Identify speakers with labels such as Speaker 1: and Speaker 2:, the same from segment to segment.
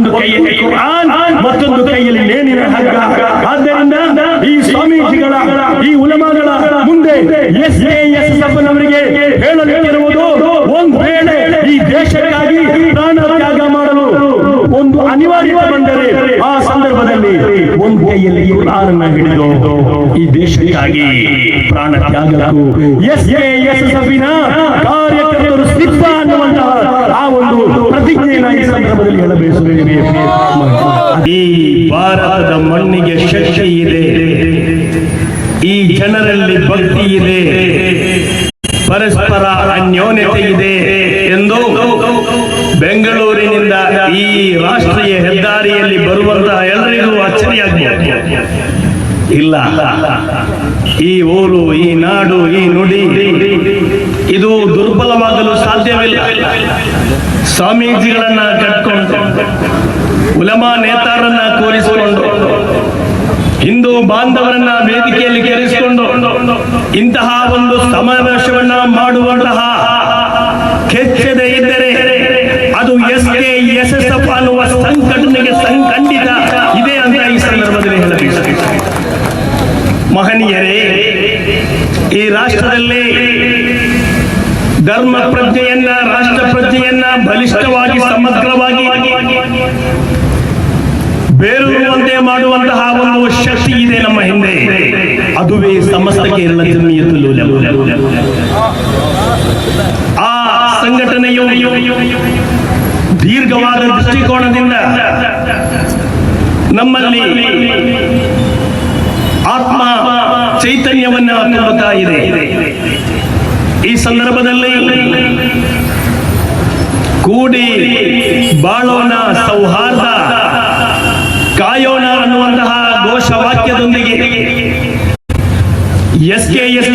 Speaker 1: ಒಂದು ಕೈಯಲ್ಲಿ ಕುರಾನ್ ಮತ್ತೊಂದು ಕೈಯಲ್ಲಿ ನೇಣಿನ ಹಗ್ಗ. ಆದ್ದರಿಂದ ಈ ಸ್ವಾಮೀಜಿಗಳ ಈ ಉಲಮಾಗಳ ಮುಂದೆ ಎಸ್ ಎ ಎಸ್ ಅವರಿಗೆ ಹೇಳಲಿರುವುದು ಒಂದು ವೇಳೆ ಈ ದೇಶಕ್ಕಾಗಿ ಪ್ರಾಣ ತ್ಯಾಗ ಮಾಡಲು ಒಂದು ಅನಿವಾರ್ಯ ಬಂದರೆ ಆ ಸಂದರ್ಭದಲ್ಲಿ ಒಂದು ಕೈಯಲ್ಲಿ ಕುರಾನನ್ನ ಹಿಡಿದು ಈ ದೇಶಕ್ಕಾಗಿ ಪ್ರಾಣ ತ್ಯಾಗಕ್ಕೂ ಎಸ್ ಎ ಎಸ್ ಎಫಿನ ಕಾರ್ಯಕರ್ತರು ಸಿದ್ಧ ಅನ್ನುವಂತಹ ಆ ಒಂದು ಪ್ರತಿಜ್ಞೆಯನ್ನು ಈ ಈ ಭಾರತದ ಮಣ್ಣಿಗೆ ಶಕ್ತಿ ಇದೆ. ಈ ಜನರಲ್ಲಿ ಭಕ್ತಿ ಇದೆ. ಪರಸ್ಪರ ಅನ್ಯೋನ್ಯತೆ ಇದೆ ಎಂದು ಬೆಂಗಳೂರಿನಿಂದ ಈ ರಾಷ್ಟ್ರೀಯ ಹೆದ್ದಾರಿಯಲ್ಲಿ ಬರುವಂತಹ ಎಲ್ಲರಿಗೂ ಅಚ್ಚರಿಯಾಗಬಹುದು ಇಲ್ಲ. ಈ ಊರು, ಈ ನಾಡು, ಈ ನುಡಿ ಇದು ದುರ್ಬಲವಾಗಲು ಸಾಧ್ಯವಿಲ್ಲ. ಸ್ವಾಮೀಜಿಗಳನ್ನ ಕಟ್ಕೊಂಡು, ಉಲಮಾ ನೇತಾರನ್ನ ಕೋರಿಸಿಕೊಂಡು, ಹಿಂದೂ ಬಾಂಧವರನ್ನ ವೇದಿಕೆಯಲ್ಲಿ ಕೇರಿಸಿಕೊಂಡು ಇಂತಹ ಒಂದು ಸಮಾವೇಶವನ್ನ ಮಾಡುವಂತಹ ಕೆಚ್ಚದೆ ಇದ್ದರೆ ಅದು S K S S F ಅನ್ನುವ ಸಂಘಟನೆಗೆ ಸಂಖಂಡಿತ ಇದೆ ಅಂತ ಈ ಸಂದರ್ಭದಲ್ಲಿ ಹೇಳಬೇಕು. ಮಹನೀಯರೇ, ಈ ರಾಷ್ಟ್ರದಲ್ಲಿ ಧರ್ಮ ಪ್ರಜ್ಞೆಯನ್ನ, ರಾಷ್ಟ್ರ ಪ್ರಜ್ಞೆಯನ್ನ ಬಲಿಷ್ಠವಾಗಿ, ಸಮಗ್ರವಾಗಿ ಬೇರೂರುವಂತೆ ಮಾಡುವಂತಹ ಒಂದು ಶಕ್ತಿ ಇದೆ ನಮ್ಮ ಹಿಂದೆ. ಅದುವೇ ಸಮಸ್ತ ಕೇರಳ ಜಮಿಯತುಲು ಆ ಸಂಘಟನೆಯು ದೀರ್ಘವಾದ ದೃಷ್ಟಿಕೋನದಿಂದ ನಮ್ಮಲ್ಲಿ ಆತ್ಮ ಚೈತನ್ಯವನ್ನ ತುಂಬುತ್ತಾ ಇದೆ. ಈ ಸಂದರ್ಭದಲ್ಲಿ ಕೂಡಿ ಬಾಳೋಣ ಸೌಹಾರ್ದ, ಕಾಯೋಣ ಅನ್ನುವಂತಹ ಘೋಷವಾಕ್ಯದೊಂದಿಗೆ ಎಸ್ ಕೆ ಎಸ್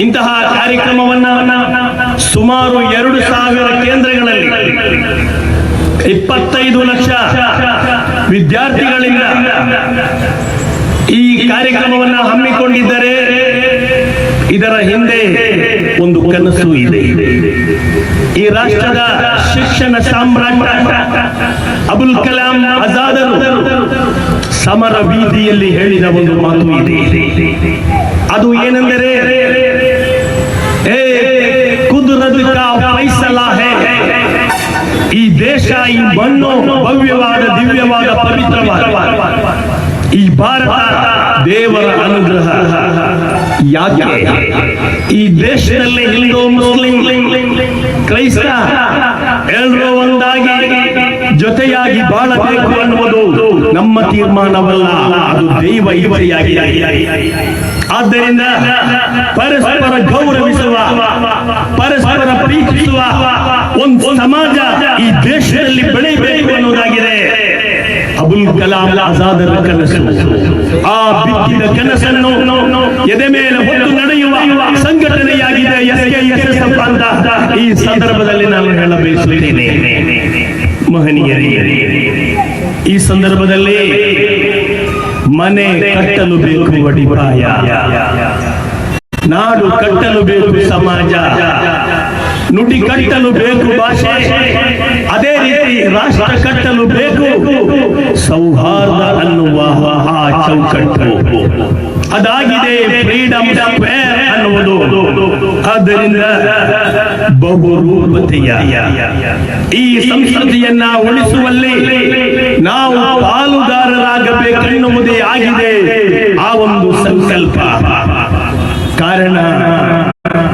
Speaker 1: ಇಂತಹ ಕಾರ್ಯಕ್ರಮವನ್ನ ಸುಮಾರು ಎರಡು ಸಾವಿರ ಕೇಂದ್ರಗಳಲ್ಲಿ ಇಪ್ಪತ್ತೈದು ಲಕ್ಷ ವಿದ್ಯಾರ್ಥಿಗಳಿಂದ ಈ ಕಾರ್ಯಕ್ರಮವನ್ನ ಹಮ್ಮಿಕೊಂಡಿದ್ದರೆ. ಇದರ ಹಿಂದೆ ಒಂದು ಕನಸು ಇದೆ. ಈ ರಾಷ್ಟ್ರದ ಶಿಕ್ಷಣ ಸಾಮ್ರಾಟ ಅಬುಲ್ ಕಲಾಂ ಆಜಾದರು ಸಮರ ಬೀದಿಯಲ್ಲಿ ಹೇಳಿದ ಒಂದು ಮಾತು ಇದೆ. ಅದು ಏನೆಂದರೆ ಹೇ. ಈ ದೇಶ, ಈ ಮಣ್ಣು ಭವ್ಯವಾದ, ದಿವ್ಯವಾದ, ಪವಿತ್ರವಾದ. ಈ ಭಾರತ ದೇವರ ಅನುಗ್ರಹ. ಯಾಕೆ? ಈ ದೇಶದಲ್ಲಿ ಹಿಂದೂ, ಮುಸ್ಲಿಂ, ಕ್ರೈಸ್ತ ಎಲ್ಲರೂ ಒಂದಾಗಿ ಜೊತೆಯಾಗಿ ಬಾಳಬೇಕು ಅನ್ನುವುದು ನಮ್ಮ ತೀರ್ಮಾನವಲ್ಲ. ಅದು ದೈವ ಇವರಿಯಾಗಿದೆ ಆದ್ದರಿಂದ ಪರಸ್ಪರ ಗೌರವಿಸುವ ಆಜಾದರ ಕನಸು. ಆ ಬಿತ್ತಿದ ಕನಸನ್ನು ಎದೆ ಮೇಲೆ ಹೊತ್ತು ನಡೆಯುವ ಸಂಘಟನೆಯಾಗಿದೆ ಅಂತ ಈ ಸಂದರ್ಭದಲ್ಲಿ ನಾನು ಹೇಳಬಯಸುತ್ತೇನೆ, ಮಹನೀಯರೇ, ಈ ಸಂದರ್ಭದಲ್ಲಿ ಮನೆ ಕಟ್ಟಲು ಬೇಕು ಅಡಿಪಾಯ. ನಾಡು ಕಟ್ಟಲು ಬೇಕು ಸಮಾಜ. ನುಡಿ ಕಟ್ಟಲು ಬೇಕು ಭಾಷೆ. ಅದೇ ರಾಷ್ಟ್ರ ಕಟ್ಟಲು ಬೇಕು. ಸೌಹಾರ್ದ ಅನ್ನುವ ಚೌಕಟ್ಟು. ಅದಾಗಿದೆ ಫ್ರೀಡಮ್ ಅನ್ನುವುದು. ಆದ್ದರಿಂದ ಬಹುರೂಪತೆಯ ಈ ಸಂಸ್ಕೃತಿಯನ್ನ ಉಳಿಸುವಲ್ಲಿ ನಾವು ಪಾಲುದಾರರಾಗಬೇಕೆನ್ನುವುದೇ ಆಗಿದೆ.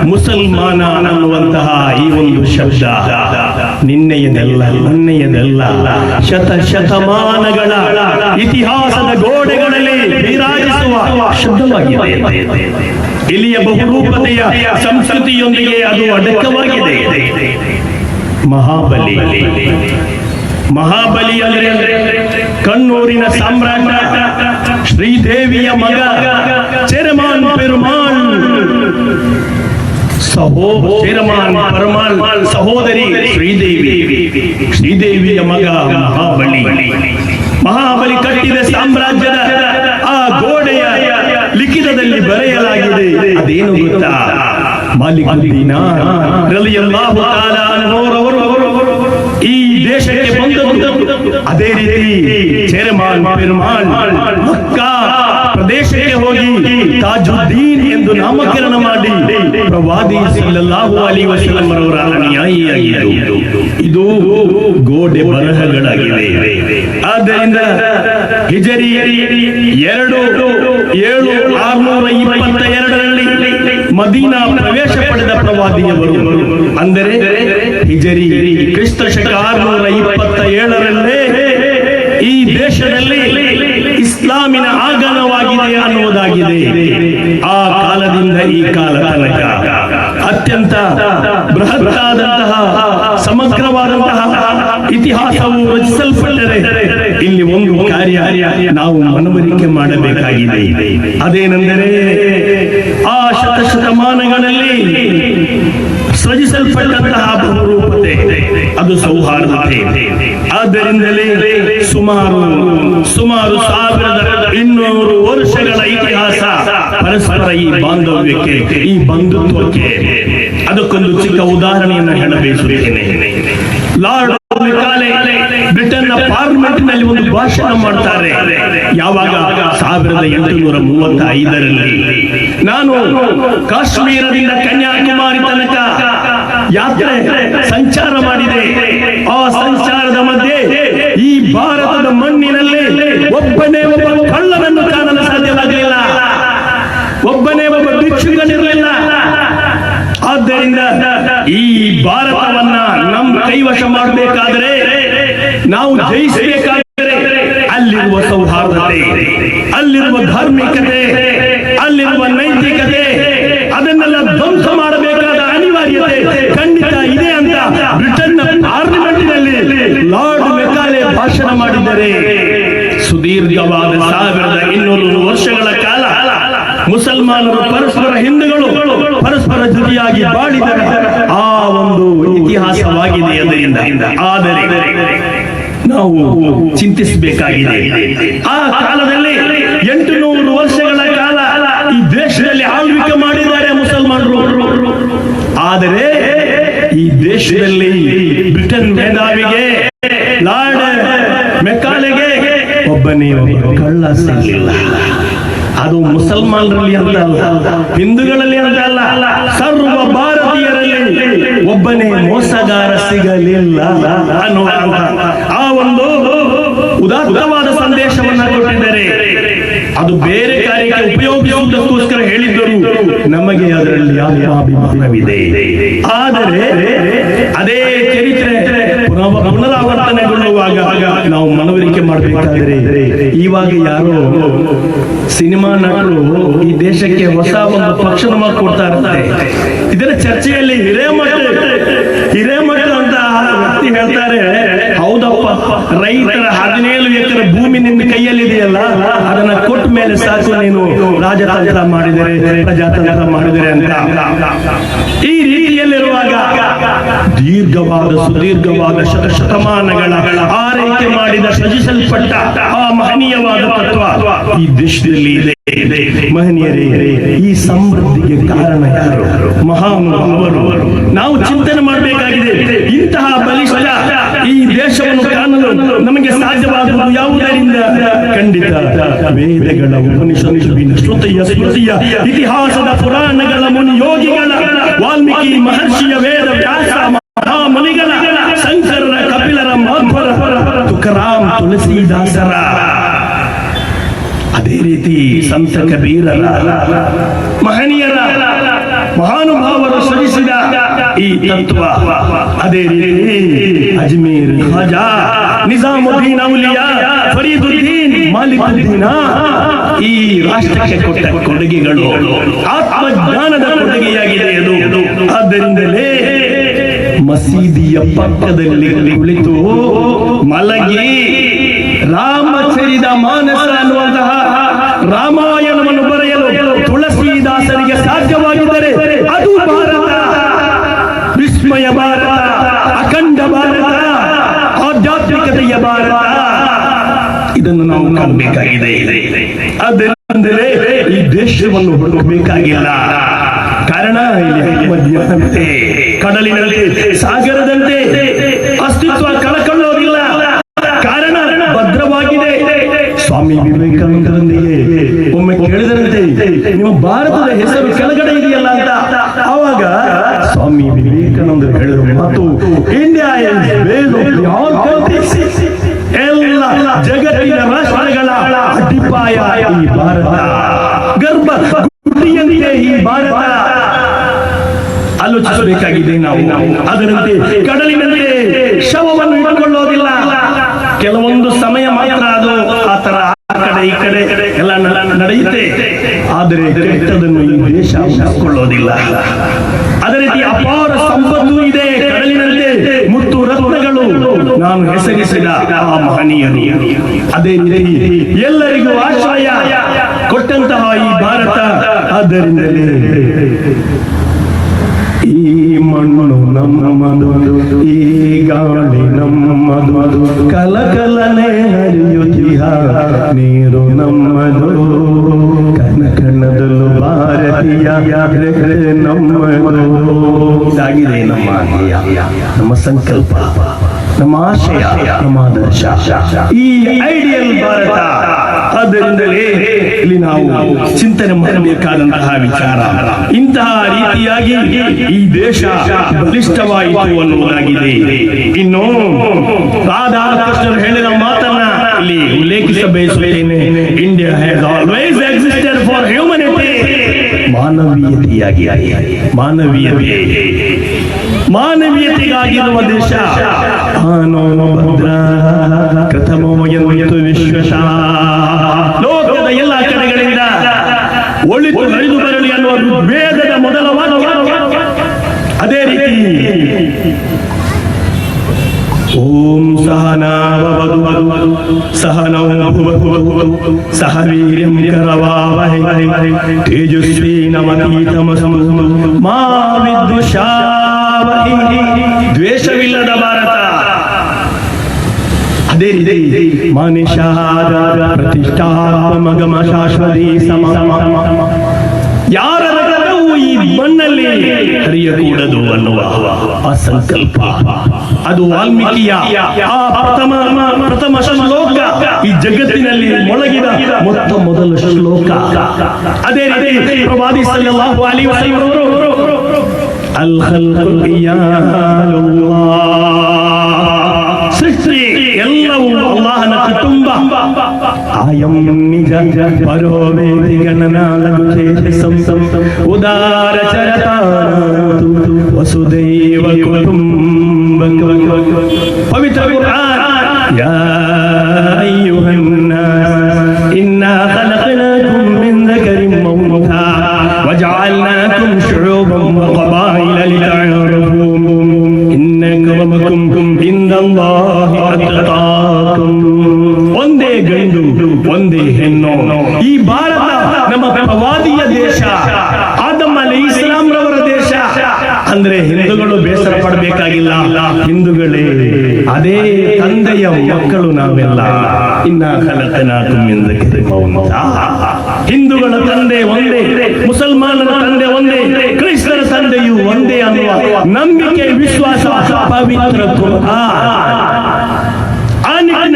Speaker 1: ಮುಸಲ್ಮಾನ ಅನ್ನುವಂತಹ ಈ ಒಂದು ಶಬ್ದ ನಿನ್ನೆಯದಲ್ಲ ನಿನ್ನೆಯದಲ್ಲ ಶತ ಶತಮಾನಗಳ ಇತಿಹಾಸದ ಗೋಡೆಗಳಲ್ಲಿ ವಿರಾಜಿಸುವ ಶಬ್ದವಾಗಿದೆ. ಇಲ್ಲಿಯ ಬಹುರೂಪತೆಯ ಸಂಸ್ಕೃತಿಯೊಂದಿಗೆ ಅದು ಅಡಕವಾಗಿದೆ. ಮಹಾಬಲಿ. ಮಹಾಬಲಿ ಅಂದ್ರೆ ಕಣ್ಣೂರಿನ ಸಾಮ್ರಾಟ, ಶ್ರೀದೇವಿಯ ಮಗ, ಚೆರಮಾನ್ ಪೆರುಮಾಳ್. ಸಹೋ ಪರಮಾನ್ ಸಹೋದರಿ ಶ್ರೀದೇವಿ. ಶ್ರೀದೇವಿಯ ಮಗ ಮಹಾಬಲಿ. ಮಹಾಬಲಿ ಕಟ್ಟಿದ ಸಾಮ್ರಾಜ್ಯದ ಆ ಗೋಡೆಯ ಲಿಖಿತದಲ್ಲಿ ಬರೆಯಲಾಗಿದೆ. ಅದೇನು ಗೊತ್ತಾ? ಮಾಲಿಕುದ್ದೀನ, ರಲಿಯಲ್ಲಾಹು ತಾಲಾ ಈ ದೇಶಕ್ಕೆ ಬಂದದ್ದು. ಅದೇ ರೀತಿ ಚೇರಮಾನ್ ಪೆರುಮಾಳ್ ಮಕ್ಕಾ ಪ್ರದೇಶಕ್ಕೆ ಹೋಗಿ ತಾಜುದ್ದೀನ್ ಎಂದು ನಾಮಕರಣ ಮಾಡಿ ಪ್ರವಾದಿ ಸಲ್ಲಲ್ಲಾಹು ಅಲಿ ವಸಲ್ಲಂ ಅವರ ಅನುಯಾಯಿಯಾಗಿದ್ದರು ಇದು ಗೋಡೆ ಬರಹಗಳಾಗಿವೆ. ಆದ್ದರಿಂದ ಹಿಜರಿ ಎರಡು ಏಳು ಆರುನೂರ ಇಪ್ಪತ್ತ ಎರಡರಲ್ಲಿ ಮದೀನಾ ಪ್ರವೇಶ ಪಡೆದ ಪ್ರವಾದಿಯವರು ಅಂದರೆ ಹಿಜರಿ ಕ್ರಿಸ್ತ ಶಕ ಆರುನೂರ ಇಪ್ಪತ್ತ ಏಳರಲ್ಲೇ ಈ ದೇಶದಲ್ಲಿ ಇಸ್ಲಾಮಿನ ಆಗಮನವಾಗಿದೆ ಕಾಲ ಅತ್ಯಂತ ಬೃಹತ್ತಾದಂತಹ, ಸಮಗ್ರವಾದಂತಹ ಇತಿಹಾಸವು ರಚಿಸಲ್ಪಟ್ಟರೆ ಇಲ್ಲಿ ಒಂದು ಕಾರ್ಯ ನಾವು ಮನವರಿಕೆ ಮಾಡಬೇಕಾಗಿದೆ. ಅದೇನೆಂದರೆ ಆ ಶತಶತಮಾನಗಳಲ್ಲಿ ಸೃಜಿಸಲ್ಪಟ್ಟಂತಹ ಬಹುರೂಪತೆ, ಅದು ಸೌಹಾರ್ದತೆ. ಆದ್ದರಿಂದಲೇ ಸುಮಾರು ಸುಮಾರು ಸಾವಿರದ ಇನ್ನೂರು ವರ್ಷಗಳ ಇತಿಹಾಸ ಪರಸ್ಪರ ಈ ಬಾಂಧವ್ಯಕ್ಕೆ, ಈ ಬಂಧುತ್ವಕ್ಕೆ ಅದಕ್ಕೊಂದು ಚಿಕ್ಕ ಉದಾಹರಣೆಯನ್ನು ಹೇಳಬಯಸುತ್ತೇನೆ ಲಾರ್ಡ್ ಬ್ರಿಟನ್ ಪಾರ್ಲಿಮೆಂಟ್ನಲ್ಲಿ ಒಂದು ಭಾಷಣ ಮಾಡ್ತಾರೆ. ಯಾವಾಗ? ಸಾವಿರದ ಎಂಟುನೂರ ಮೂವತ್ತ ಐದರಲ್ಲಿ ನಾನು ಕಾಶ್ಮೀರದಿಂದ ಕನ್ಯಾಕುಮಾರಿ ತನಕ ಯಾತ್ರೆ ಸಂಚಾರ ಮಾಡಿದೆ. ಆ ಸಂಚಾರದ ಮಧ್ಯೆ ಈ ಭಾರತದ ಮಣ್ಣಿನಲ್ಲಿ ಒಬ್ಬನೇ ಒಬ್ಬ ಕಳ್ಳನನ್ನು ಕಾಣಲು ಸಾಧ್ಯವಾಗಲಿಲ್ಲ ಒಬ್ಬನೇ ಒಬ್ಬ ಭಿಕ್ಷುಕನಿರಲಿಲ್ಲ ಆದ್ದರಿಂದ ಈ ಭಾರತವನ್ನ ನಮ್ಮ ಕೈವಶ ಮಾಡಬೇಕಾದರೆ ನಾವು ಜಯಿಸಬೇಕಾದರೆ ಅಲ್ಲಿರುವ ಸೌಹಾರ್ದತೆ, ಅಲ್ಲಿರುವ ಧಾರ್ಮಿಕತೆ, ಅಲ್ಲಿರುವ ನೈತಿಕತೆ, ಅದನ್ನೆಲ್ಲ ಧ್ವಂಸ ಮಾಡಬೇಕಾದ ಅನಿವಾರ್ಯತೆ ಖಂಡಿತ ಇದೆ ಅಂತ ಬ್ರಿಟನ್ನ ಪಾರ್ಲಿಮೆಂಟ್ನಲ್ಲಿ ಲಾರ್ಡ್ ಮೆಕಾಲೆ ಭಾಷಣ ಮಾಡಿದ್ದಾರೆ. ಸುದೀರ್ಘವಾದ ಸಾವಿರದ ಇನ್ನೂರು ವರ್ಷಗಳ ಕಾಲ ಮುಸಲ್ಮಾನರು ಪರಸ್ಪರ ಹಿಂದೂಗಳು ಪರಸ್ಪರ ಬಾಳಿದ ಆ ಒಂದು ಇತಿಹಾಸವಾಗಿದೆ ಅದರಿಂದ. ಆದರೆ ನಾವು ಚಿಂತಿಸಬೇಕಾಗಿದೆ. ಆ ಕಾಲದಲ್ಲಿ ಎಂಟು ನೂರು ವರ್ಷಗಳ ಕಾಲ ಈ ದೇಶದಲ್ಲಿ ಆಳ್ವಿಕೆ ಮಾಡಿದ್ದಾರೆ ಮುಸಲ್ಮಾನರು. ಆದರೆ ಈ ದೇಶದಲ್ಲಿ ಬ್ರಿಟನ್ ಮೇಧಾವಿಗೆ, ಲಾರ್ಡ್ ಮೆಕಾಲೆಗೆ ಒಬ್ಬನೇ ಒಬ್ಬ ಕಳ್ಳ ಸಿಗಲಿಲ್ಲ. ಅದು ಮುಸಲ್ಮಾನರಲ್ಲಿ ಅಂತ ಅಲ್ಲ. ಹಿಂದೂಗಳಲ್ಲಿ ಅಂತ ಅಲ್ಲ. ಸರ್ವ ಭಾರತೀಯರಲ್ಲಿ ಒಬ್ಬನೇ ಮೋಸಗಾರ ಸಿಗಲಿಲ್ಲ ಆ ಒಂದು ಉದಾತ್ತವಾದ ಸಂದೇಶವನ್ನ ಕೊಟ್ಟಿದ್ದಾರೆ. ಅದು ಬೇರೆ ಕಾರ್ಯಕ್ಕೆ ಉಪಯೋಗಿಸುವುದಕ್ಕೋಸ್ಕರ ಹೇಳಿದ್ದರು ನಮಗೆ ಅದರಲ್ಲಿ ಅಭಿಮಾನವಿದೆ. ಆದರೆ ಅದೇ ಚರಿತ್ರೆ ಪುನಃ ಪುನರಾವರ್ತನೆಗೊಳ್ಳುವಾಗ ನಾವು ಮನವರಿಕೆ ಮಾಡಬೇಕಾದರೆ ಇವಾಗ ಯಾರು? ಸಿನಿಮಾ ನಟರು ಈ ದೇಶಕ್ಕೆ ಹೊಸ ಒಂದು ಪಕ್ಷನ ಕೊಡ್ತಾ ಇರ್ತಾರೆ ಇದರ ಚರ್ಚೆಯಲ್ಲಿ ಹಿರೇಮಠ ಹಿರೇಮಠ ಅಂತ ವ್ಯಕ್ತಿ ಹೇಳ್ತಾರೆ. ಹೌದಪ್ಪ. ರೈತರ ಹದಿನೇಳು ಎಕರೆ ಭೂಮಿ ನಿನ್ನ ಕೈಯಲ್ಲಿದೆಯಲ್ಲ? ಅದನ್ನ ಕೊಟ್ಟ ಮೇಲೆ ಸಾಕು ನೀನು. ರಾಜತಂತ್ರ ಮಾಡಿದರೆ, ಪ್ರಜಾತಂತ್ರ ಮಾಡಿದರೆ ಅಂತ. ಈ ರೀತಿಯಲ್ಲಿರುವಾಗ ದೀರ್ಘವಾದ, ಸುದೀರ್ಘವಾದ ಶತ ಶತಮಾನಗಳ ಆರೈಕೆ ಮಾಡಿದ ಸೃಜಿಸಲ್ಪಟ್ಟ ಆ ಮಹನೀಯವಾದ ತತ್ವ ಈ ದೇಶದಲ್ಲಿ ಇದೆ ಇದೆ. ಮಹನೀಯರೇ, ಈ ಸಮೃದ್ಧಿಗೆ ಕಾರಣ ಯಾರು? ಮಹಾನುಭಾವರು. ನಾವು ಚಿಂತನೆ ಮಾಡಬೇಕಾಗಿದೆ. ಇಂತಹ ಬಲಿಷ್ಠ ಈ ದೇಶವನ್ನು ಕಾಣಲು ನಮಗೆ ಸಾಧ್ಯವಾಗುವುದು ಯಾವುದರಿಂದ ಖಂಡಿತ ವೇದಗಳ ಉಪನಿಷತ್ತುವಿನ ಶ್ರುತಿಯ ಸ್ಮೃತಿಯ ಇತಿಹಾಸದ ಪುರಾಣಗಳ ಮುನಿ ಯೋಗಿಗಳ ವಾಲ್ಮೀಕಿ ಮಹರ್ಷಿಯ ವೇದ ವ್ಯಾಸ ಮಹಾಮುನಿಗಳ, ಶಂಕರರ, ಕಪಿಲರ, ಮಾಧ್ವರ, ತುಕರಾಮ್ ತುಳಸಿದಾಸರ. ಅದೇ ರೀತಿ ಸಂತ ಕಬೀರರ ಮಹನೀಯರ ಮಹಾನುಭಾವರು ಸೃಜಿಸಿದ ಈ ತತ್ವ ಅದೇ ರೀತಿ ಅಜ್ಮೀರ್ ಖಾಜಾ, ನಿಜಾಮುದ್ದೀನ್ ಔಲಿಯಾ, ಫರೀದುದ್ದೀನ್, ಮಾಲಿಕುದ್ದೀನ ಈ ರಾಷ್ಟ್ರಕ್ಕೆ ಕೊಟ್ಟ ಕೊಡುಗೆಗಳು, ಆತ್ಮಜ್ಞಾನದ ಕೊಡುಗೆಯಾಗಿದೆ ಅದು. ಆದ್ದರಿಂದಲೇ ಮಸೀದಿಯ ಪಕ್ಕದಲ್ಲಿ ಕುಳಿತು ಮಲಗಿ ರಾಮಚರಿದ ಮಾನಸ ಅನ್ನುವಂತಹ ರಾಮಾಯಣವನ್ನು ಬರೆಯಲು ತುಳಸಿದಾಸರಿಗೆ ಸಾಧ್ಯವಾಗಿದ್ದರೆ ಅದು ಭಾರತ ವಿಸ್ಮಯ ಭಾರತ, ಅಖಂಡ ಭಾರತ, ಆಧ್ಯಾತ್ಮಿಕತೆಯ ಭಾರತ. ಇದನ್ನು ನಾವು ಕಾಣಬೇಕಾಗಿದೆ ಅದೇ ಈ ದೇಶವನ್ನು ಹುಡುಕಬೇಕಾಗಿಲ್ಲ. ಕಾರಣ ಇಲ್ಲಿ ಕಡಲಿನಲ್ಲಿ ಸಾಗರದಂತೆ, ಅಸ್ತಿತ್ವ ಕಳಕೊಳ್ಳೋದಿಲ್ಲ. ಕಾರಣ ಭದ್ರವಾಗಿದೆ. ಸ್ವಾಮಿ ವಿವೇಕಾನಂದರೊಂದಿಗೆ ಒಮ್ಮೆ ಕೇಳಿದರಂತೆ ನೀವು ಭಾರತದ ಹೆಸರು ಕೆಳಗಡೆ ಹೇಳಿದ ಮಾತು ಇಂಡಿಯಾ ಎಲ್ಲ ಜಗತ್ತಿನ ರಾಷ್ಟ್ರಗಳ ಅಡಿಪಾಯ ಈ ಭಾರತ. ಗರ್ಭ ಈ ಭಾರತ. ಆಲೋಚಿಸಬೇಕಾಗಿದೆ ನಾವು. ಅದರಂತೆ ಕಡಲಿನಂತೆ ಶವವನ್ನು ಇಟ್ಟುಕೊಳ್ಳೋದಿಲ್ಲ ಕೆಲವೊಂದು ಸಮಯ ಮಾತ್ರ ಅದು ಆ ತರ ಆ ಕಡೆ ಈ ಕಡೆ ಎಲ್ಲ ನಡೆಯುತ್ತೆ. ಆದರೆ ಕೆಟ್ಟದನ್ನು ಈ ದೇಶ ಉಳಿಸಿಕೊಳ್ಳೋದಿಲ್ಲ ಅದೇ ರೀತಿ ಅಪಾರ ಸಂಪತ್ತು ಇದೆ ಕಡಲಿನಂತೆ ಮುತ್ತು ರತ್ನಗಳು ನಾನು ಹೆಸರಿಸಿದ ಆ ಮಹನೀಯರು. ಅದೇ ರೀತಿ ಎಲ್ಲರಿಗೂ ಆಶ್ರಯ ಕೊಟ್ಟಂತಹ ಈ ಭಾರತ. ಆದ್ದರಿಂದಲೇ ಈ ಮಣ್ಣು ನಮ್ಮದು, ಈ ಗಾಳಿ ನಮ್ಮದು. ಕಲಕಲನೆ ಹರಿಯುತ್ತಿಹ ನೀರು ನಮ್ಮದು. ಕಣ ಕಣದಲ್ಲೂ ಭಾರತೀಯ ನಮ್ಮದು. ಇದಾಗಿದೆ ನಮ್ಮ ನಮ್ಮ ಸಂಕಲ್ಪ. ನಮ್ಮ ಆಶಯ ನಮ್ಮ ಆದರ್ಶ ಈ ಐಡಿಯಲ್ ಭಾರತ, ಆದ್ದರಿಂದಲೇ ಇಲ್ಲಿ ನಾವು ಚಿಂತನೆ ಮಾಡಬೇಕಾದಂತಹ ವಿಚಾರ. ಇಂತಹ ರೀತಿಯಾಗಿ ಈ ದೇಶ ಬಲಿಷ್ಠವಾಯಿತು ಅನ್ನುವುದಾಗಿದೆ. ಇನ್ನು ರಾಧಾಕೃಷ್ಣರು ಹೇಳಿದ ಮಾತನ್ನ ಇಲ್ಲಿ ಉಲ್ಲೇಖಿಸಬಯಸುತ್ತೇನೆ India has always existed for humanity ಮಾನವೀಯತೆಯಾಗಿ ಮಾನವೀಯತೆ. ಮಾನವೀಯತೆಗಾಗಿರುವ ದೇಶ. ಭದ್ರ ಕಥಮೋಯಂತು ವಿಶ್ವಶ. ಲೋಕದ ಎಲ್ಲ ಕಡೆಗಳಿಂದ ಒಳಿತು ಹರಿದು ಬರಲಿ ಅನ್ನುವ ವೇದದ ಮೊದಲ ವಾಕ್ಯ. ಅದೇ ರೀತಿ, ಓಂ ಸಹನಾವದು ಸಹನೌ ಸಹ ವೀರ್ಯಂ ಕರವಾವಹೈ ತೇಜಸ್ವಿ ನಮತೀತಮಸು ಮಾ ವಿದ್ವಿಷಾವಹೈ ದ್ವೇಷವಿಲ್ಲದ ಭಾರತ ಅದೇ ಮನುಷ್ಯಾದ ಪ್ರತಿಷ್ಠಾತ್ಮಗಮ ಶಾಶ್ವತಿ ಸಮ. ಯಾರ ಈ ಮಣ್ಣಲ್ಲಿ ಹರಿಯಕೂಡದು ಅನ್ನುವ ಆ ಸಂಕಲ್ಪ ಅದು ವಾಲ್ಮೀಕಿಯ ಪ್ರಥಮ ಪ್ರಥಮ ಶ್ಲೋಕ. ಈ ಜಗತ್ತಿನಲ್ಲಿ ಮೊಳಗಿದ ಮೊತ್ತ ಮೊದಲ ಶ್ಲೋಕ. ಅದೇ ರೀತಿ ಪ್ರವಾದಿ ಸಲ್ಲಲ್ಲಾಹು ಅಲೈಹಿ ವಸಲ್ಲಂ ಅವರು ಅಲ್ ಖಲ್ಕು ಇಯಾಲುಲ್ಲಾಹ್. ഉദായം നിജ പരോവേദിഗണനാളം ഉദാ ಮಕ್ಕಳು ನಾವೆಲ್ಲ. ಇನ್ನ ಕಲಕನಾಕುಂ ಎಂದಕ್ಕೆ ಮೌನ. ಹಿಂದೂಗಳ ತಂದೆ ಒಂದೇ, ಮುಸಲ್ಮಾನರ ತಂದೆ ಒಂದೇ, ಕ್ರೈಸ್ತರ ತಂದೆಯು ಒಂದೇ ಅನ್ನುವ ನಂಬಿಕೆ, ವಿಶ್ವಾಸ, ಪವಿತ್ರ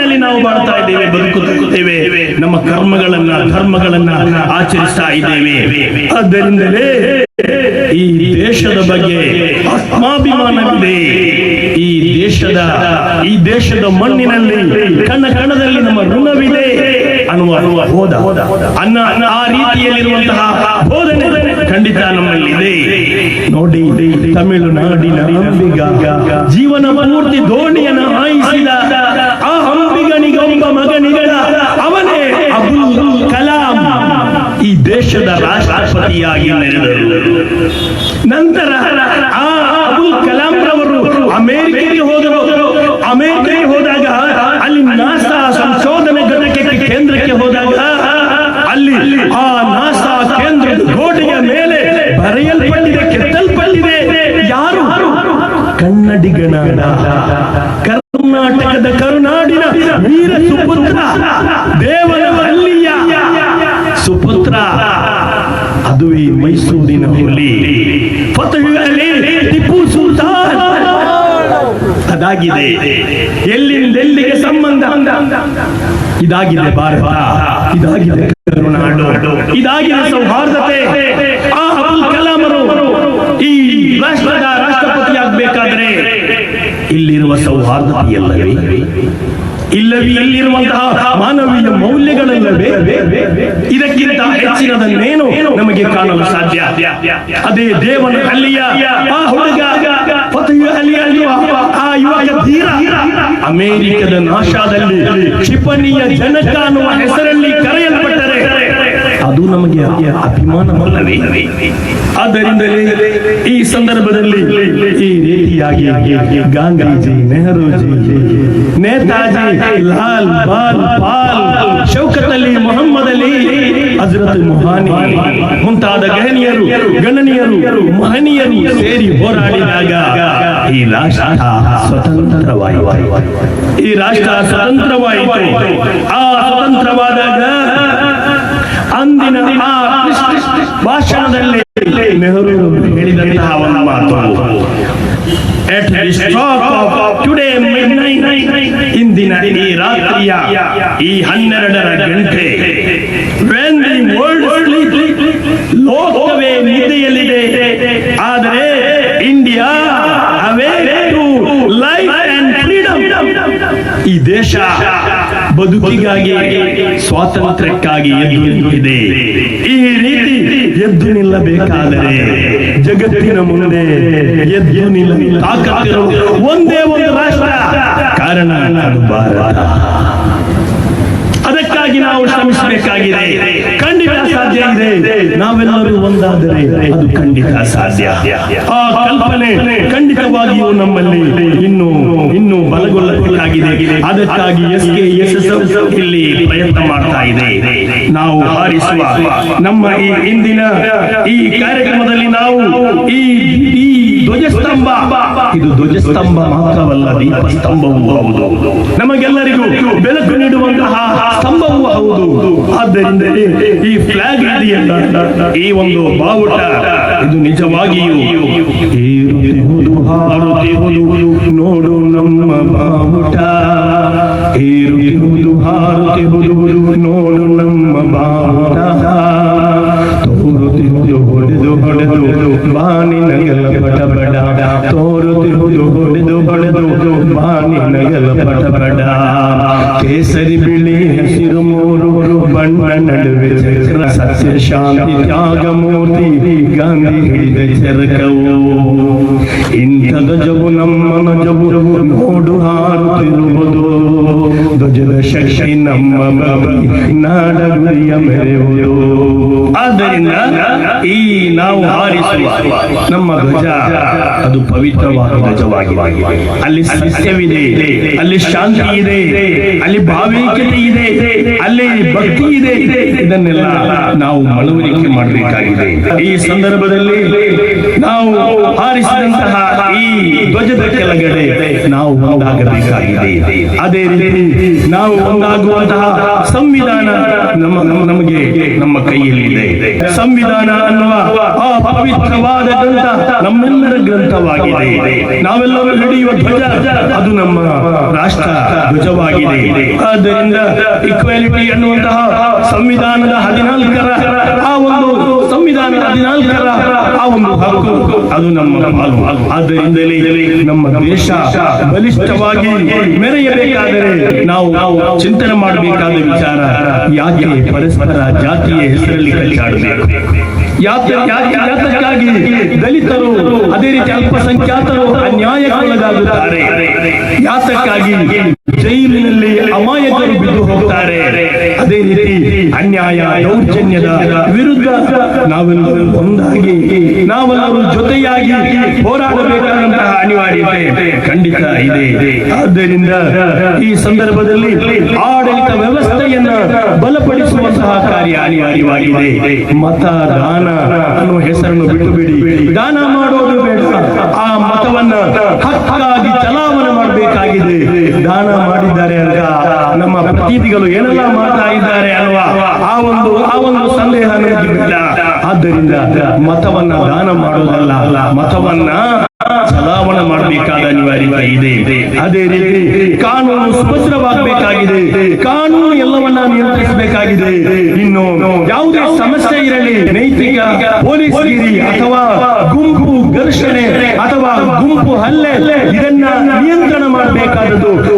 Speaker 1: ನಿಟ್ಟಿನಲ್ಲಿ ನಾವು ಮಾಡ್ತಾ ಇದ್ದೇವೆ ಬದುಕುತ್ತೇವೆ ನಮ್ಮ ಕರ್ಮಗಳನ್ನ, ಧರ್ಮಗಳನ್ನ ಆಚರಿಸ್ತಾ ಇದ್ದೇವೆ. ಆದ್ದರಿಂದಲೇ ಈ ದೇಶದ ಬಗ್ಗೆ ಆತ್ಮಾಭಿಮಾನವಿದೆ. ಈ ದೇಶದ ಈ ದೇಶದ ಮಣ್ಣಿನಲ್ಲಿ ಕಣ ಕಣದಲ್ಲಿ ನಮ್ಮ ಋಣವಿದೆ ಅನ್ನುವ ಹೋದ ಅನ್ನ ಆ ರೀತಿಯಲ್ಲಿರುವಂತಹ ಬೋಧನೆ ಖಂಡಿತ ನಮ್ಮಲ್ಲಿದೆ. ನೋಡಿ, ತಮಿಳುನಾಡಿನ ಜೀವನ ಪೂರ್ತಿ ದೋಣಿಯನ್ನು ಹಾಯಿಸಿದ ಮಗನಿಗಳ ಅವನೇ ಅಬುಲ್ ಕಲಾಂ ಈ ದೇಶದ ರಾಷ್ಟ್ರಪತಿಯಾಗಿ ನಡೆದರು ನಂತರ ಆ ಅಬುಲ್ ಕಲಾಂ ರವರು ಅಮೆರಿಕೆಗೆ ಹೋದರು. ಅಮೆರಿಕೆಗೆ ಹೋದಾಗ ಅಲ್ಲಿ ನಾಸಾ ಸಂಶೋಧನೆ ಘಟಕಕ್ಕೆ ಕೇಂದ್ರಕ್ಕೆ ಹೋದಾಗ ಅಲ್ಲಿ ಆ ನಾಸಾ ಕೇಂದ್ರದ ಗೋಡೆಯ ಮೇಲೆ ಬರೆಯಲ್ಪಟ್ಟಿದೆ, ಕೆತ್ತಲ್ಪಟ್ಟಿದೆ. ಯಾರು? ಕನ್ನಡಿಗನಾದ ಕರ್ನಾಟಕದ ಕರುನಾಡಿನ ವೀರ ಸುಪುತ್ರ ದೇವರವಲ್ಲಿಯ ಸುಪುತ್ರ. ಈ ಮೈಸೂರಿನ ಹುಲಿ. ಟಿಪ್ಪು ಸುಲ್ತಾನ್. ಅದಾಗಿದೆ. ಎಲ್ಲಿಂದೆಲ್ಲಿಗೆ ಸಂಬಂಧ? ಇದಾಗಿದೆ ಭಾರತ. ಇದಾಗಿದೆ ಇದಾಗಿದೆ ಸೌಹಾರ್ದತೆ. ಆ ಕಲಾಮರು ಈ ರಾಷ್ಟ್ರದ ರಾಷ್ಟ್ರಪತಿ ಆಗ್ಬೇಕಾದ್ರೆ ಇಲ್ಲಿರುವ ಸೌಹಾರ್ದತೆಯಲ್ಲವೇ? ಇಲ್ಲವೇ ಇಲ್ಲಿರುವಂತಹ ಮಾನವೀಯ ಮೌಲ್ಯಗಳಲ್ಲವೇ? ಇದಕ್ಕಿಂತ ಹೆಚ್ಚಿನದನ್ನೇನು ನಮಗೆ ಕಾಣಲು ಸಾಧ್ಯ? ಅದೇ ದೇವನ ಹಳ್ಳಿಯ ಆ ಹುಡುಗ ಆ ಯುವಕ ಧೀರ, ಅಮೆರಿಕದ ನಾಶಾದಲ್ಲಿ ಕ್ಷಿಪಣಿಯ ಜನಕ ಅನ್ನುವ ಹೆಸರಲ್ಲಿ ಅದು ನಮಗೆ ಅಭಿಮಾನವಲ್ಲವೇ ಆದ್ದರಿಂದಲೇ ಈ ಸಂದರ್ಭದಲ್ಲಿ ಈ ರೀತಿಯಾಗಿ ಗಾಂಧೀಜಿ, ನೆಹರೂಜಿ, ನೇತಾಜಿ, ಲಾಲ್ ಬಾಲ್ ಪಾಲ್ ಶೌಕತ್ ಅಲಿ ಮೊಹಮ್ಮದ್ ಅಲಿ, ಹಜರತ್ ಮೊಹಾನಿ ಮುಂತಾದ ಗಹನಿಯರು, ಗಣನೀಯರು, ಮಹನೀಯರು ಸೇರಿ ಹೋರಾಡಿದಾಗ ಈ ರಾಷ್ಟ್ರ ಸ್ವತಂತ್ರವಾಯಿತು. ಈ ರಾಷ್ಟ್ರ ಸ್ವತಂತ್ರವಾಯಿತು. ಆ ಸ್ವತಂತ್ರವಾದಾಗ ಅಂದಿನ ಭಾಷಣದಲ್ಲಿ ನೆಹರು ಹೇಳಿದಂತಹ ಒಂದು ಮಾತು ಇಂದಿನ ಈ ರಾತ್ರಿಯ ಈ ಹನ್ನೆರಡರ ಗಂಟೆ, when the world ಲೋಕವೇ ನಿದ್ದೆಯಲ್ಲಿದೆ. ಆದರೆ India awake to life and freedom ಈ ದೇಶ ಬದುಕಿಗಾಗಿ ಸ್ವಾತಂತ್ರ್ಯಕ್ಕಾಗಿ ಎದ್ದು ನಿಂತಿದೆ ಈ ರೀತಿ ಎದ್ದು ನಿಲ್ಲಬೇಕಾದರೆ ಜಗತ್ತಿನ ಮುಂದೆ ಎದ್ದು ನಿಲ್ಲ ತಾಕತ್ತಿರುವ ಒಂದೇ ಒಂದು ರಾಷ್ಟ್ರ. ಕಾರಣ ಭಾರತ. ಅದಕ್ಕಾಗಿ ನಾವು ಶ್ರಮಿಸಬೇಕಾಗಿದೆ. ಖಂಡಿತ ಸಾಧ್ಯ ಇದೆ. ನಾವೆಲ್ಲರೂ ಒಂದಾದರೆ ಅದು ಖಂಡಿತ ಸಾಧ್ಯ. ಆ ಕಲ್ಪನೆ ಖಂಡಿತವಾಗಿಯೂ ನಮ್ಮಲ್ಲಿ ಇನ್ನು ಇನ್ನು ಬಲಗೊಳ್ಳಬೇಕಾಗಿದೆ. ಅದಕ್ಕಾಗಿ ಎಸ್ ಕೆ ಎಸ್ ಎಸ್ ಇಲ್ಲಿ ಪ್ರಯತ್ನ ಮಾಡ್ತಾ ಇದೆ. ನಾವು ಹಾರಿಸುವ ನಮ್ಮ ಈ ಇಂದಿನ ಈ ಕಾರ್ಯಕ್ರಮದಲ್ಲಿ ನಾವು ಈ ಧ್ವಜಸ್ತಂಭ. ಇದು ಧ್ವಜಸ್ತಂಭ ಮಾತ್ರವಲ್ಲ ದೀಪ ಸ್ತಂಭವೂ ಹೌದು. ನಮಗೆಲ್ಲರಿಗೂ ಬೆಳಕು ನೀಡುವಂತಹ ಸ್ತಂಭವೂ ಹೌದು. ಆದ್ದರಿಂದ ಈ ಫ್ಲಾಗ್ ಇದೆಯಲ್ಲ ಈ ಒಂದು ಬಾವುಟ, ಇದು ನಿಜವಾಗಿಯೂ ಏರುತ್ತಿರುವುದು ಹಾರುತ್ತಿರುವುದು, ನೋಡು ನಮ್ಮ ಬಾವುಟ. ಏರುತ್ತಿರುವುದು ಹಾರುತ್ತಿರುವುದು, ನೋಡು ನಮ್ಮ ಬಾವುಟ. ತೋರುತ್ತಿರುವುದು, ಹೊಡೆದು ಹೊಡೆದು, ಬಾನಿನ ಗೆಲಪಟ ಬಡ ತೋರುತ್ತಿರುವುದು ಹೊಡೆದು ಹೊಡೆದು ಬಾನಿನ ಗೆಲಪಟ ಬಡ ಕೇಸರಿ ಬಿಳಿ ಹಸಿರು ಮೂರು ಬಣ್ಣ ನಡುವೆ ಚಕ್ರ ಸತ್ಯ ಶಾಂತಿ ತ್ಯಾಗ ಮೂರ್ತಿ ಗಾಂಧಿ ಹಿಡಿದ ಚರಕವು ಇಂಥ ಧ್ವಜವು ನಮ್ಮ ಧ್ವಜವು ನೋಡು ಹಾರುತ್ತಿರುವುದು ಧ್ವಜದ ಶಕ್ತಿ ನಮ್ಮ ಬಳಿ ನಾಡ ಗುರಿಯ ಮೆರೆಯುವುದು ಆದ್ದರಿಂದ ಈ ನಾವು ಹಾರಿಸುವ ನಮ್ಮ ಧ್ವಜ, ಅದು ಪವಿತ್ರವಾದ ಧ್ವಜವಾಗಿದೆ. ಅಲ್ಲಿ ಸಸ್ಯವಿದೆ ಅಲ್ಲಿ ಶಾಂತಿ ಇದೆ ಅಲ್ಲಿ ಭಾವೈಕ್ಯತೆ ಇದೆ ಅಲ್ಲಿ ಭಕ್ತಿ ಇದೆ ಇದನ್ನೆಲ್ಲ ನಾವು ಮಳವರಿಕೆ ಮಾಡಬೇಕಾಗಿದೆ. ಈ ಸಂದರ್ಭದಲ್ಲಿ ನಾವು ಹಾರಿಸಿದಂತಹ ಈ ಧ್ವಜದ ಕೆಳಗಡೆ ನಾವು ಒಂದಾಗಬೇಕಾಗಿದೆ. ಅದೇ ರೀತಿ ನಾವು ಒಂದಾಗುವಂತಹ ಸಂವಿಧಾನ ನಮ್ಮ ನಮಗೆ ನಮ್ಮ ಕೈಯಲ್ಲಿದೆ. ಸಂವಿಧಾನ ಅನ್ನುವ ಆ ಪವಿತ್ರವಾದ ಗ್ರಂಥ ನಮ್ಮೆಲ್ಲರ ಗ್ರಂಥವಾಗಿದೆ. ನಾವೆಲ್ಲರೂ ಹಿಡಿಯುವ ಧ್ವಜ ಅದು ನಮ್ಮ ರಾಷ್ಟ್ರ ಧ್ವಜವಾಗಿದೆ. ಆದ್ದರಿಂದ ಇಕ್ವಾಲಿಟಿ ಅನ್ನುವಂತಹ ಸಂವಿಧಾನದ ಹದಿನಾಲ್ಕರ ಆ ಒಂದು ಸಂವಿಧಾನದ ಹದಿನಾಲ್ಕರ ಆ ಒಂದು ಹಕ್ಕು, ಅದು ನಮ್ಮ ಪಾಲು. ಆದ್ದರಿಂದಲೇ ನಮ್ಮ ದೇಶ ಬಲಿಷ್ಠವಾಗಿ ಮೆರೆಯಬೇಕಾದರೆ ನಾವು ಚಿಂತನೆ ಮಾಡಬೇಕಾದ ವಿಚಾರ ಯಾಕೆ ಪರಸ್ಪರ ಜಾತಿಯ ಹೆಸರಲ್ಲಿ ಕಲಿಯಾಡಬೇಕು ಯಾತಕ್ಕಾಗಿ ದಲಿತರು ಅದೇ ರೀತಿ ಅಲ್ಪಸಂಖ್ಯಾತರು ಅನ್ಯಾಯಕ್ಕೊಳಗಾಗುತ್ತಾರೆ? ಯಾತಕ್ಕಾಗಿ ಜೈಲಿನಲ್ಲಿ ಅಮಾಯಕರು ಬಿದ್ದು ಹೋಗುತ್ತಾರೆ ಅದೇ ರೀತಿ ಅನ್ಯಾಯ ದೌರ್ಜನ್ಯದ ವಿರುದ್ಧ ನಾವೆಲ್ಲರೂ ಒಂದಾಗಿ, ನಾವೆಲ್ಲರೂ ಜೊತೆಯಾಗಿ ಹೋರಾಡಬೇಕಾದಂತಹ ಅನಿವಾರ್ಯತೆ ಖಂಡಿತ ಇದೆ. ಆದ್ದರಿಂದ ಈ ಸಂದರ್ಭದಲ್ಲಿ ಆಡಳಿತ ವ್ಯವಸ್ಥೆಯನ್ನ ಬಲಪಡಿಸುವಂತಹ ಕಾರ್ಯ ಅನಿವಾರ್ಯವಾಗಿದೆ. ಮತ ದಾನ ಅನ್ನೋ ಹೆಸರನ್ನು ಬಿಟ್ಟು ಬಿಡಿ ದಾನ ಮಾಡೋದು ಬೇಡ. ಆ ಮತವನ್ನ ಹಕ್ಕಾಗಿ ಚಲಾವಣೆ ಮಾಡಬೇಕಾಗಿದೆ. ದಾನ ಅಂತ ಪ್ರತಿನಿಧಿಗಳು ಏನೆಲ್ಲ ಮಾಡ್ತಾ ಇದ್ದಾರೆ ಅಲ್ವಾ? ಆ ಒಂದು ಆ ಒಂದು ಸಂದೇಹ ನಮಗೆ ಬೇಡ ಆದ್ದರಿಂದ ಮತವನ್ನ ದಾನ ಮಾಡೋದಲ್ಲ. ಮತವನ್ನ ಚಲಾವಣೆ ಮಾಡಬೇಕಾದ ಅನಿವಾರ್ಯತೆ ಇದೆ. ಅದೇ ರೀತಿ ಕಾನೂನು ಸುಭದ್ರವಾಗಬೇಕಾಗಿದೆ ಕಾನೂನು ಎಲ್ಲವನ್ನ ನಿಯಂತ್ರಿಸಬೇಕಾಗಿದೆ. ಇನ್ನು ಯಾವುದೇ ಸಮಸ್ಯೆ ಇರಲಿ ನೈತಿಕ ಪೊಲೀಸ್ ಅಥವಾ ಗುಂಪು ಘರ್ಷಣೆ ಅಥವಾ ಗುಂಪು ಹಲ್ಲೆ ಇದನ್ನ ನಿಯಂತ್ರಣ ಮಾಡಬೇಕಾದದ್ದು ಮತ್ತು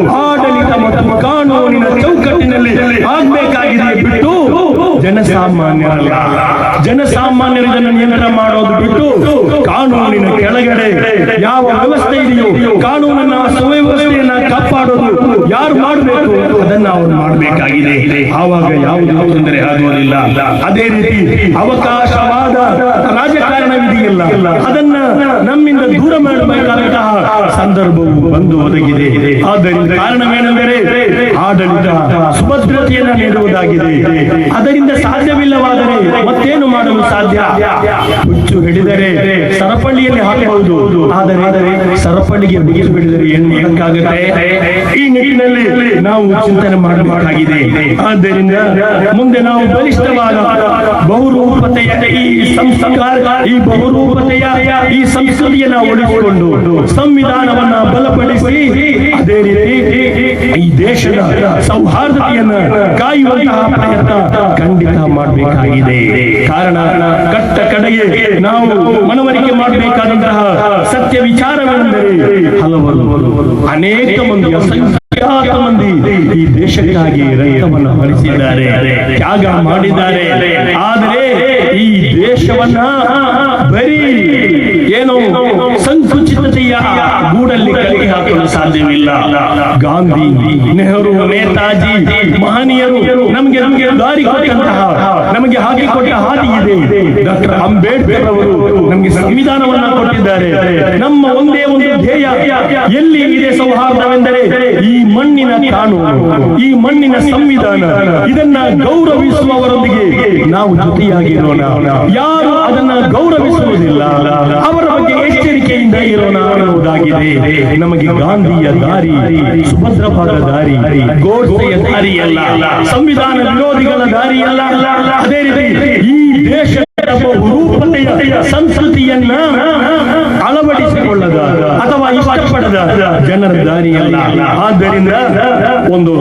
Speaker 1: ಚೌಕಟ್ಟಿನಲ್ಲಿ ಆಗ್ಬೇಕಾಗಿದೆ ಬಿಟ್ಟು ಜನಸಾಮಾನ್ಯರಲ್ಲ. ಜನಸಾಮಾನ್ಯರು ಇದನ್ನು ನಿಯಂತ್ರಣ ಮಾಡೋದು ಬಿಟ್ಟು ಕಾನೂನಿನ ಕೆಳಗಡೆ ಯಾವ ವ್ಯವಸ್ಥೆ ಇದೆಯೋ, ಕಾನೂನನ್ನ ಸುವ್ಯವಸ್ಥೆಯನ್ನ ಕಾಪಾಡೋದು ಯಾರು ಮಾಡಬೇಕು ಅದನ್ನ ಅವರು ಮಾಡಬೇಕಾಗಿದೆ. ಆವಾಗ ಯಾವುದೇ ತೊಂದರೆ ಆಗುವುದಿಲ್ಲ. ಅದೇ ರೀತಿ ಅವಕಾಶವಾದ ರಾಜಕಾರಣವಿದೆಯಲ್ಲ, ಅದನ್ನ ನಮ್ಮಿಂದ ದೂರ ಮಾಡಬೇಕಾದಂತಹ ಸಂದರ್ಭವು ಬಂದು ಒದಗಿದೆ. ಆದ್ದರಿಂದ ಕಾರಣವೇನೆಂದರೆ ಆಡಳಿತ ಸುಭದ್ರತೆಯನ್ನು ನೀಡುವುದಾಗಿದೆ. ಅದರಿಂದ ಸಾಧ್ಯವಿಲ್ಲವಾದರೆ ಮತ್ತೇನು ಮಾಡಲು ಸಾಧ್ಯ? ಹುಚ್ಚು ಹಿಡಿದರೆ ಸರಪಳಿಯಲ್ಲಿ ಹಾಕಬಹುದು. ಆದರೆ ಸರಪಳಿಗೆ ಬಿಗಿದು ಬಿಡಿದರೆ ಏನು ಮಾಡಕ್ಕಾಗುತ್ತೆ? ಈ ನಿಟ್ಟಿನಲ್ಲಿ ನಾವು ಚಿಂತನೆ ಮಾಡಬೇಕಾಗಿದೆ. ಆದ್ದರಿಂದ ಮುಂದೆ ನಾವು ಬಲಿಷ್ಠವಾದ ಬಹುರೂಪತೆಯ ಈ ಸಂಸ್ಕಾರ, ಈ ಬಹುರೂಪತೆಯ ಈ ಸಂಸ್ಕೃತಿಯನ್ನು ಉಳಿಸಿಕೊಂಡು ಸಂವಿಧಾನವನ್ನ ಬಲಪಡಿಸಿ, ಅದೇ ರೀತಿ ಈ ದೇಶದ ಸೌಹಾರ್ದತೆಯನ್ನ ಕಾಯುವಂತಹ ಪ್ರಯತ್ನ ಖಂಡಿತ ಮಾಡಬೇಕಾಗಿದೆ. ಕಾರಣ, ಕಟ್ಟ ಕಡೆಗೆ ನಾವು ಮನವರಿಕೆ ಮಾಡಬೇಕಾದಂತಹ ಸತ್ಯ ವಿಚಾರವೆಂದರೆ ಹಲವರು ಅನೇಕ ಮಂದಿ, ಅಸಂಖ್ಯಾತ ಮಂದಿ ಈ ದೇಶಕ್ಕಾಗಿ ರೈತವನ್ನು ಹರಿಸಿದ್ದಾರೆ, ತ್ಯಾಗ ಮಾಡಿದ್ದಾರೆ. ಆದರೆ ಈ ದೇಶವನ್ನ ಬರೀ ಏನೋ ಸಂಕುಚಿತತೆಯ ಕಲಿಗೆ ಹಾಕಲು ಸಾಧ್ಯವಿಲ್ಲ. ಗಾಂಧಿ, ನೆಹರು, ನೇತಾಜಿ, ಮಹನೀಯರು ನಮಗೆ ನಮಗೆ ದಾರಿ ಕೊಟ್ಟಂತಹ, ನಮಗೆ ಹಾಕಿಕೊಟ್ಟ ಹಾದಿ ಇದೆ. ಡಾಕ್ಟರ್ ಅಂಬೇಡ್ಕರ್ ಅವರು ನಮಗೆ ಸಂವಿಧಾನವನ್ನ ಕೊಟ್ಟಿದ್ದಾರೆ. ನಮ್ಮ ಒಂದೇ ಒಂದು ಎಲ್ಲಿ ಇದೆ ಸೌಹಾರ್ದವೆಂದರೆ ಈ ಮಣ್ಣಿನ ಕಾನೂನು. ಈ ಮಣ್ಣಿನ ಸಂವಿಧಾನ. ಇದನ್ನ ಗೌರವಿಸುವವರೊಂದಿಗೆ ನಾವು ಜೊತೆಯಾಗಿರೋಣ. ಯಾರು ಅದನ್ನ ಗೌರವಿಸುವುದಿಲ್ಲ. ಅವರ ಬಗ್ಗೆ ಎಚ್ಚರಿಕೆಯಿಂದ ಇರೋಣ ಅನ್ನುವುದಾಗಿದೆ. ನಮಗೆ ಗಾಂಧಿಯ ದಾರಿ ಸುಭದ್ರವಾದ ದಾರಿ ಗೋಡ್ಸೆಯ ದಾರಿ ಅಲ್ಲ. ಸಂವಿಧಾನ ವಿರೋಧಿಗಳ ದಾರಿ ಅಲ್ಲ. ಅದೇ ರೀತಿ ಈ ದೇಶದ ಬಹುರೂಪತೆಯ ಸಂಸ್ಕೃತಿಯನ್ನ ಜನರ ದಾರಿಯಲ್ಲ. ಆದ್ದರಿಂದ ಒಂದು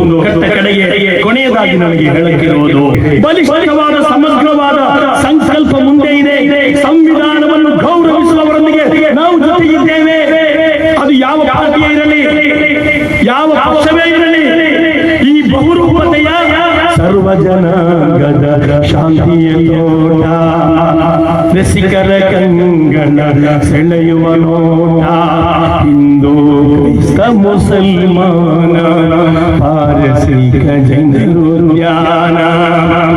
Speaker 1: ಕಡೆಗೆ ಕೊನೆಯದಾಗಿ ನನಗೆ ಹೇಳಕ್ಕಿರುವುದು ಬಲಿಷ್ಠವಾದ ಸಮಗ್ರವಾದ ಸಂಕಲ್ಪ ಮುಂದೆ ಇದೆ. ಸಂವಿಧಾನವನ್ನು ಗೌರವಿಸುವವರೊಂದಿಗೆ ನಾವು ಜೊತೆಗಿದ್ದೇವೆ ಅದು ಯಾವ ಪಾರ್ಟಿಯೇ ಇರಲಿ ಯಾವ ಪಕ್ಷವೇ ಇರಲಿ ಈ ಬಹುರೂಪತೆಯ ಸರ್ವ ಜನ ಶಾಂತಿಯ ತೋಟ. ರಸಿಕರ ಕಂಗಣ ಸೆಳೆಯುವ ನೋಟ. ಮುಸಲ್ಮಾನ ಪಾರಸಿಕ ಜನರು ಜ್ಞಾನ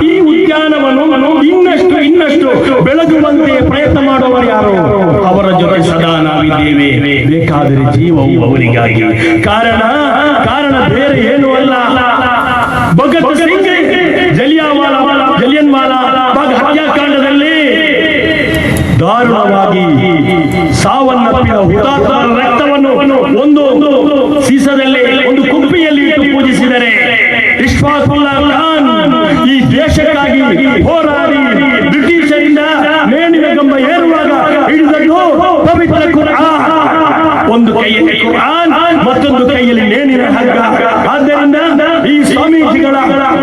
Speaker 1: ಈ ಉದ್ಯಾನವನ್ನು ಇನ್ನಷ್ಟು ಇನ್ನಷ್ಟು ಬೆಳಗುವಂತೆ ಪ್ರಯತ್ನ ಮಾಡುವವರು ಯಾರು? ಅವರ ಜೊತೆ ಸದಾ ನಾವಿದ್ದೇವೆ ಬೇಕಾದರೆ ಜೀವವು ಅವರಿಗಾಗಿ. ಕಾರಣ ಕಾರಣ ಬೇರೆ ಏನು ಅಲ್ಲ. ಭಗತ್ ಸಿಂಗ್ ಜಲಿಯಾವಾಲ ಜಲಿಯನ್ವಾಲ ಹತ್ಯಾಕಾಂಡದಲ್ಲಿ ದಾರುಣವಾಗಿ ಸಾವನ್ನಪ್ಪಿದ ಹುತಾತ್ಮರ ರಕ್ತವನ್ನು ಒಂದು ಸೀಸದಲ್ಲಿ ಒಂದು ಕುಪ್ಪಿಯಲ್ಲಿ ಇಟ್ಟು ಪೂಜಿಸಿದರೆ ಇಶ್ಫಾಕುಲ್ಲಾ ಖಾನ್ ಈ ದೇಶಕ್ಕಾಗಿ ಹೋರಾಡಿ ಬ್ರಿಟಿಷರಿಂದ ಮೇಣಿನ ಗಂಬ ಏರುವಾಗ ಹಿಡಿದದ್ದು ಪವಿತ್ರ ಕುರ್ಆನ್ ಒಂದು ಕೈಯಲ್ಲಿ ಕುರ್ಆನ್ ಮತ್ತೊಂದು ಕೈಯಲ್ಲಿ ನೇಣಿನ ಹಗ್ಗ ಆದ್ದರಿಂದ ಈ ಸ್ವಾಮೀಜಿಗಳ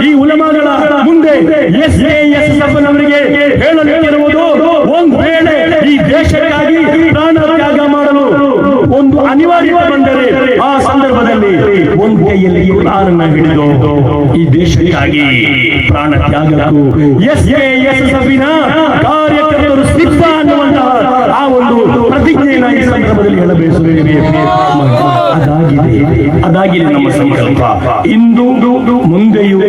Speaker 1: ಈ ಉಲಮಾಗಳ ಮುಂದೆ ಎಸ್ ಎ ಎಸ್ ಅವರಿಗೆ ಹೇಳಲು ಒಂದು ವೇಳೆ ಈ ದೇಶಕ್ಕಾಗಿ ಪ್ರಾಣ ತ್ಯಾಗ ಮಾಡಲು ಒಂದು ಅನಿವಾರ್ಯ ಬಂದರೆ ಆ ಸಂದರ್ಭದಲ್ಲಿ ಒಂದು ಕೈಯಲ್ಲಿ ಪ್ರಾಣನ ಹಿಡಿದು ಈ ದೇಶಕ್ಕಾಗಿ ಪ್ರಾಣ ತ್ಯಾಗಕ್ಕೂ ಎಸ್ ಎ ಎಸ್ ಎಫಿನ ಕಾರ್ಯಕರ್ತರು ಸಿದ್ಧ ಅನ್ನುವಂತಹ ಆ ಒಂದು ಪ್ರತಿಜ್ಞೆಯನ್ನ ಈ ಸಂದರ್ಭದಲ್ಲಿ ಹೇಳಬೇಕು ಅದಾಗಿದೆ ಅದಾಗಿದೆ ನಮ್ಮ ಸಂಕಲ್ಪ. ಇಂದು ಮುಂದೆಯೂ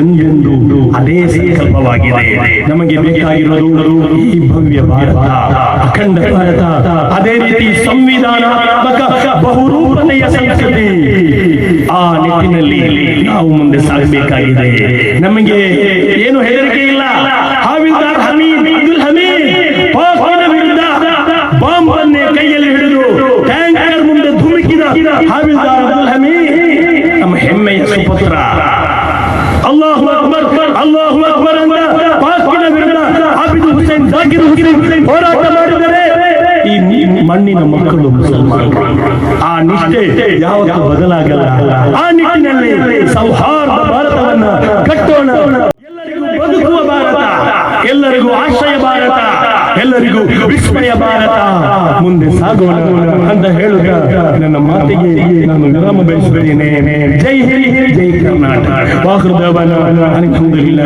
Speaker 1: ಎಂದೆಂದು ಅದೇ ಸಂಕಲ್ಪವಾಗಿದೆ. ನಮಗೆ ಬೇಕಾಗಿರುವುದು ಈ ಭವ್ಯ ಭಾರತ, ಅಖಂಡ ಭಾರತ, ಅದೇ ರೀತಿ ಸಂವಿಧಾನಾತ್ಮಕ ಬಹುರೂಪತೆಯ ಸಂಸ್ಕೃತಿ. ಆ ನಿಟ್ಟಿನಲ್ಲಿ ನಾವು ಮುಂದೆ ಸಾಗಬೇಕಾಗಿದೆ. ನಮಗೆ ಏನು ಹೆದರಿಕೆ ಇಲ್ಲ. ಹಾವಿಲ್ದಾರ್ ಹಮೀದ್, ಅಬ್ದುಲ್ ಹಮೀದ್ ವಿರುದ್ಧ ಬಾಂಬ್ ಕೈಯಲ್ಲಿ ಹಿಡಿದು ಟ್ಯಾಂಕರ್ ಮುಂದೆ ಧುಮುಕಿದ ಹಾವಿಲ್ದಾರ್ ಅಬ್ದುಲ್ ಹಮೀದ್ ನಮ್ಮ ಹೆಮ್ಮೆಯ ಸುಪುತ್ರ ಅಲ್ಲಾಹು ಅಕ್ಬರ್ ಅಲ್ಲಾಹು ಅಕ್ಬರ್ ಅಂತ ಪಾಕಿನ ವಿರುದ್ಧ ಆಬಿದ್ ಹುಸೇನ್ ದಾಖಲೆ ಹುಸಿ ಹೋರಾಟ ಮಾಡಿದರೆ ಈ ನಿ- ಮಣ್ಣಿನ ಮಕ್ಕಳು ಆ ನಿಷ್ಠೆ ಯಾವತ್ತೂ ಬದಲಾಗಲ್ಲ. ಆ ನಿಟ್ಟಿನಲ್ಲಿ ಸೌಹಾರ್ದ ಭಾರತವನ್ನ ಕಟ್ಟೋಣ. ಎಲ್ಲರಿಗೂ ಭಾರತ, ಎಲ್ಲರಿಗೂ ಆಶ್ರಯ ಭಾರತ, ಎಲ್ಲರಿಗೂ ವಿಸ್ಮಯ ಭಾರತ. ಮುಂದೆ ಸಾಗೋಣ ಅಂತ ಹೇಳುತ್ತಾ ನನ್ನ ಮಾತಿಗೆ ನಾನು ವಿರಾಮ ಬಯಸುತ್ತೇನೆ. ಜೈ ಹಿರಿ ಜೈ ಕರ್ನಾಟಕ. ವಾಹೃದವನ ಅನಿಖುಂದಿಲ್ಲ